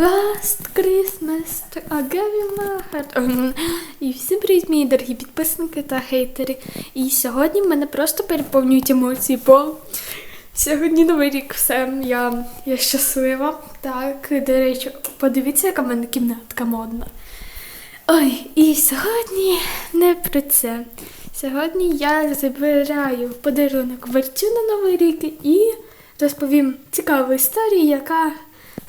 Last Christmas I gave my heart. І всім привіт, мої дорогі підписники та хейтери. І сьогодні мене просто переповнюють емоції, бо сьогодні новий рік, все, я, я щаслива. Так, до речі, подивіться, яка в мене кімнатка модна. Ой, і сьогодні не про це. Сьогодні я забираю подарунок вертю на Новий рік і розповім цікаву історію, яка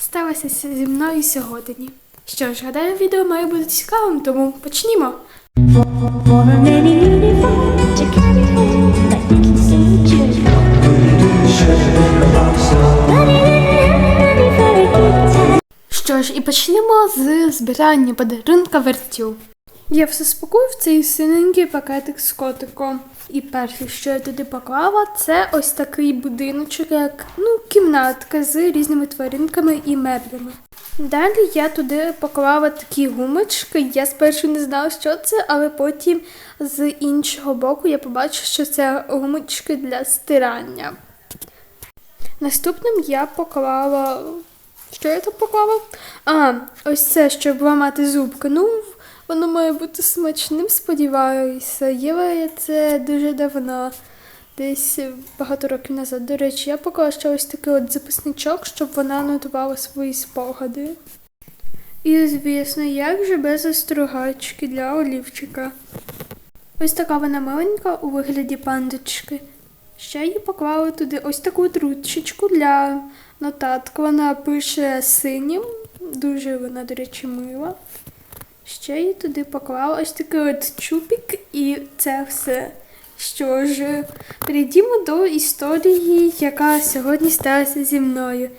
сталася зі мною сьогодні. Що ж, гадаю, відео має бути цікавим, тому почнімо. Що ж, і почнемо з збирання подарунка вертю. Я все спакую в цей синенький пакетик з котиком. І перше, що я туди поклала, це ось такий будиночок, як ну, кімнатка з різними тваринками і меблями. Далі я туди поклала такі гумочки. Я спершу не знала, що це, але потім з іншого боку я побачила, що це гумочки для стирання. Наступним я поклала. Що я там поклала? А, ось це, щоб ламати зубки. Ну, воно має бути смачним, сподіваюся. Їла я це дуже давно, десь багато років назад. До речі, я поклала ще ось такий от записничок, щоб вона нотувала свої спогади. І, звісно, як же без остругачки для олівчика. Ось така вона маленька у вигляді пандочки. Ще її поклали туди ось таку от ручечку для нотаток. Вона пише синім, дуже вона, до речі, мила. Ще її туди поклала ось такий от чупік, і це все. Що ж, перейдімо до історії, яка сьогодні сталася зі мною.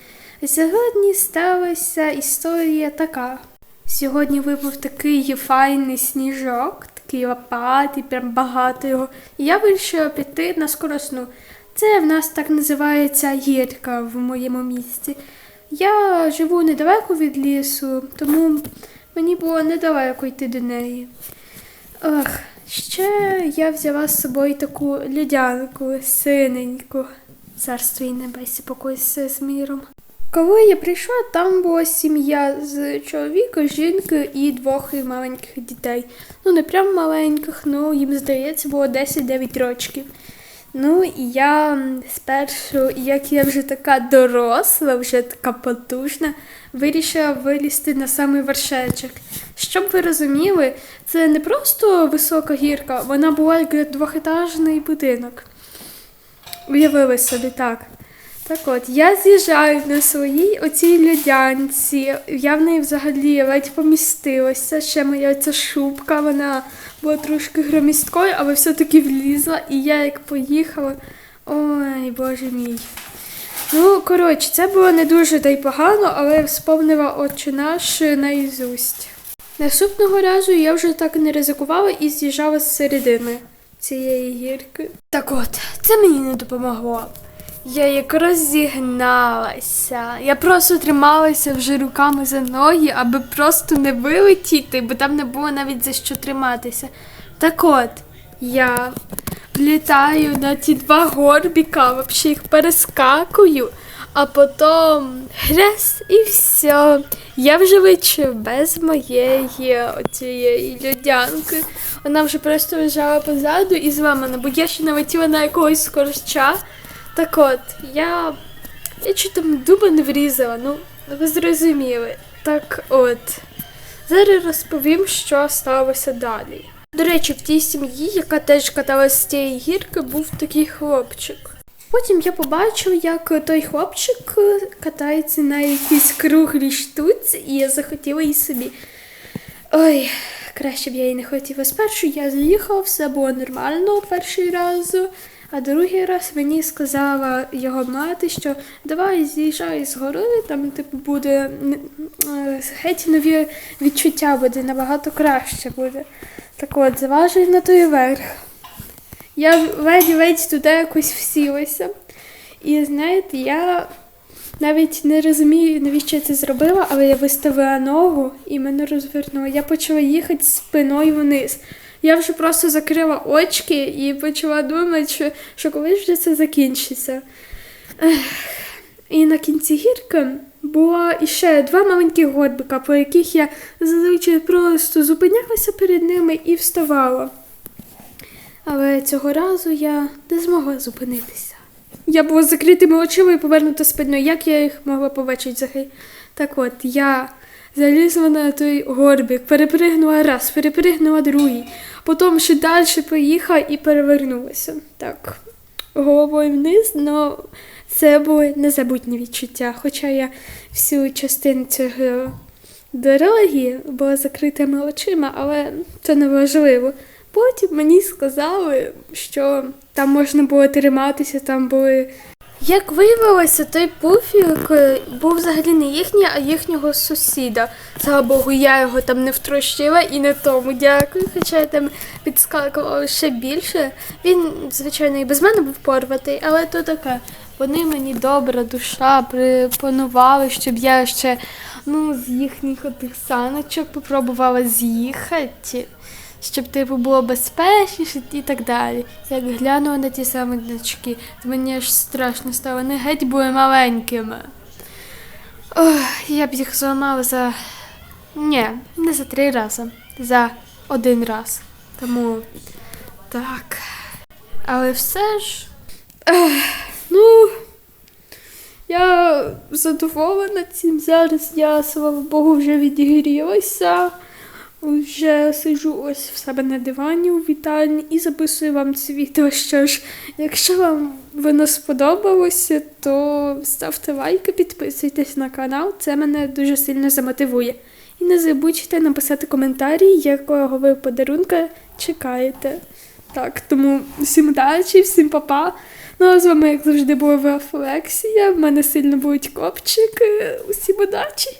Сьогодні сталася історія така. Сьогодні випав такий файний сніжок, такий лопатий, прям багато його. І я вирішила піти на скоросну. Це в нас так називається гірка в моєму місті. Я живу недалеко від лісу, тому мені було недалеко йти до неї. Ох, ще я взяла з собою таку людянку синеньку. Царство їй небесі покойся з міром. Коли я прийшла, там була сім'я з чоловіка, жінки і двох маленьких дітей. Ну, не прям маленьких, ну їм здається, було 10-9 років. Ну, і я спершу, як я вже така доросла, вже така потужна, вирішила вилізти на самий вершечок. Щоб ви розуміли, це не просто висока гірка, вона була як двохетажний будинок. Уявили собі так. Так от, я з'їжджаю на своїй оцій льодянці. Я в неї взагалі ледь помістилася. Ще моя ця шубка, вона була трошки громісткою, але все-таки влізла, і я як поїхала. Ой, боже мій. Ну, коротше, це було не дуже та й погано, але сповнила очі наші наізусть. Наступного разу я вже так не ризикувала і з'їжджала з середини цієї гірки. Так от, це мені не допомогло. Я як розігналася. Я просто трималася вже руками за ноги, аби просто не вилетіти, бо там не було навіть за що триматися. Так от, я влітаю на ті два горбіка, взагалі їх перескакую, а потім хрес і все. Я вже лечу без моєї оцієї льодянки. Вона вже просто лежала позаду і зламана, бо я ще налетіла на якогось скорча. Так от, я. Я чуть там дуба не врізала, ну, ви зрозуміли. Так от. Зараз розповім, що сталося далі. До речі, в тій сім'ї, яка теж каталась з цієї гірки, був такий хлопчик. Потім я побачив, як той хлопчик е, катається на якійсь круглій штуці, і я захотіла її собі. Ой, краще б я її не хотіла. Спершу я заїхала, все було нормально перший раз. А другий раз мені сказала його мати, що давай з'їжджай з гори, там типу буде е, геть нові відчуття буде, набагато краще буде. Так от, заважив на той верх. Я ледь-ледь туди якось всілася. І знаєте, я навіть не розумію, навіщо я це зробила, але я виставила ногу і мене розвернула. Я почала їхати спиною вниз. Я вже просто закрила очки і почала думати, що, що коли вже це закінчиться. Ех. І на кінці гірки було іще два маленьких горбика, по яких я зазвичай просто зупинялася перед ними і вставала. Але цього разу я не змогла зупинитися. Я була з закритими очима і повернута спиною. Як я їх могла побачити взагалі? Так от, я залізла на той горбик, перепригнула раз, перепригнула другий, потім ще далі поїхала і перевернулася. Так, головою вниз, але це були незабутні відчуття. Хоча я всю частину цього дороги була закритими очима, але це не важливо. Потім мені сказали, що там можна було триматися, там були. Як виявилося, той пуфік е, був взагалі не їхній, а їхнього сусіда. Слава Богу, я його там не втрощила і не тому дякую, хоча я там підскакувала ще більше. Він, звичайно, і без мене був порватий, але то таке. Вони мені добра душа пропонували, щоб я ще ну, з їхніх отих саночок попробувала з'їхати, щоб типу було безпечніше і так далі. Як глянула на ті самі то мені аж страшно стало. Вони геть були маленькими. Ох, я б їх зламала за. Ні, не за три рази, за один раз. Тому так. Але все ж. Ех, ну. Я задоволена цим зараз. Я, слава Богу, вже відігрілася. Вже сиджу ось в себе на дивані у вітальні і записую вам це відео. Що ж, якщо вам воно сподобалося, то ставте лайки, підписуйтесь на канал, це мене дуже сильно замотивує. І не забудьте написати коментарі, якого ви подарунка чекаєте. Так, тому всім удачі, всім па-па. Ну а з вами, як завжди, була Флексія. В мене сильно будуть копчики. Усім удачі!